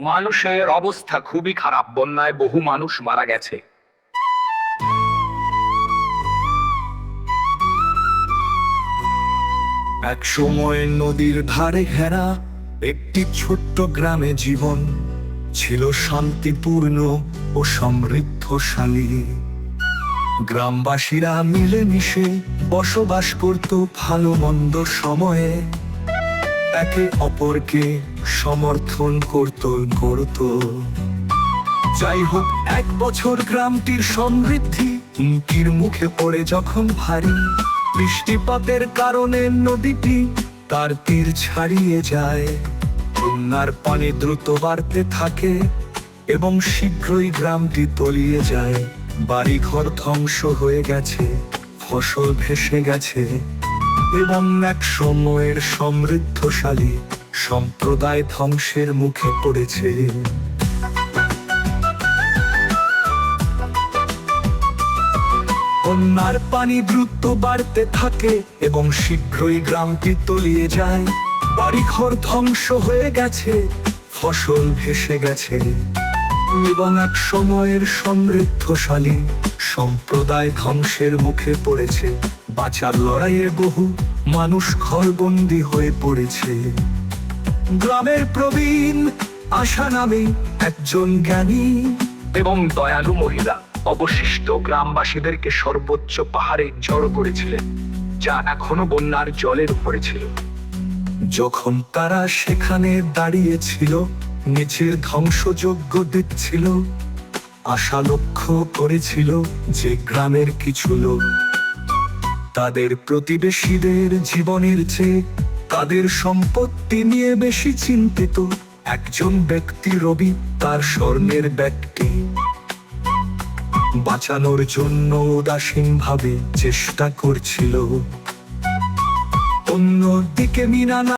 মানুষের অবস্থা খুবই খারাপ। বন্যায় বহু মানুষ মারা গেছে। এক সময় নদীর ধারে ঘেরা একটি ছোট্ট গ্রামে জীবন ছিল শান্তিপূর্ণ ও সমৃদ্ধশালী। গ্রামবাসীরা মিলেমিশে বসবাস করত ভালো মন্দ সময়ে। একে অপরকে সমর্থন করত করত। যাই হোক, এক বছর গ্রামটির সমৃদ্ধি হুমকির মুখে পড়ে যখন ভারী। বৃষ্টিপাতের কারণে নদীটি তার তীর ছাড়িয়ে যায়। বন্যার পানি দ্রুত বাড়তে থাকে এবং শীঘ্রই গ্রামটি তলিয়ে যায়। বাড়িঘর ধ্বংস হয়ে গেছে, ফসল ভেসে গেছে। এবং এক সময়ের সমৃদ্ধশালী সম্প্রদায় ধ্বংসের মুখে পড়েছে। বন্যার পানি দ্রুত বাড়তে থাকে এবং শীঘ্রই গ্রামটি তলিয়ে যায়। বাড়িঘর ধ্বংস হয়ে গেছে, ফসল ভেসে গেছে। এবং এক সময়ের সমৃদ্ধশালী সম্প্রদায় ধ্বংসের মুখে পড়েছে। বাঁচার লড়াইয়ে বহু মানুষ ঘরবন্দি হয়ে পড়েছে। গ্রামের প্রবীণ আশা নামে একজন জ্ঞানী এবং দয়ালু মহিলা অবশিষ্ট গ্রামবাসীদেরকে সর্বোচ্চ পাহাড়ে জড়ো করেছিলেন, যা এখনও বন্যার জলের উপরে ছিল। যখন তারা সেখানে দাঁড়িয়েছিল, নিচের ধ্বংসযজ্ঞ দেখছিল, আশা লক্ষ্য করেছিল যে গ্রামের কিছু লোক তাদের প্রতিবেশীদের জীবনের চেয়ে তাদের সম্পত্তি নিয়ে বেশি চিন্তিত একজন ব্যক্তি রবি তার স্বর্ণের ব্যক্তি বাঁচানোর জন্য উদাসীন ভাবে চেষ্টা করছিল। অন্যদিকে মিনা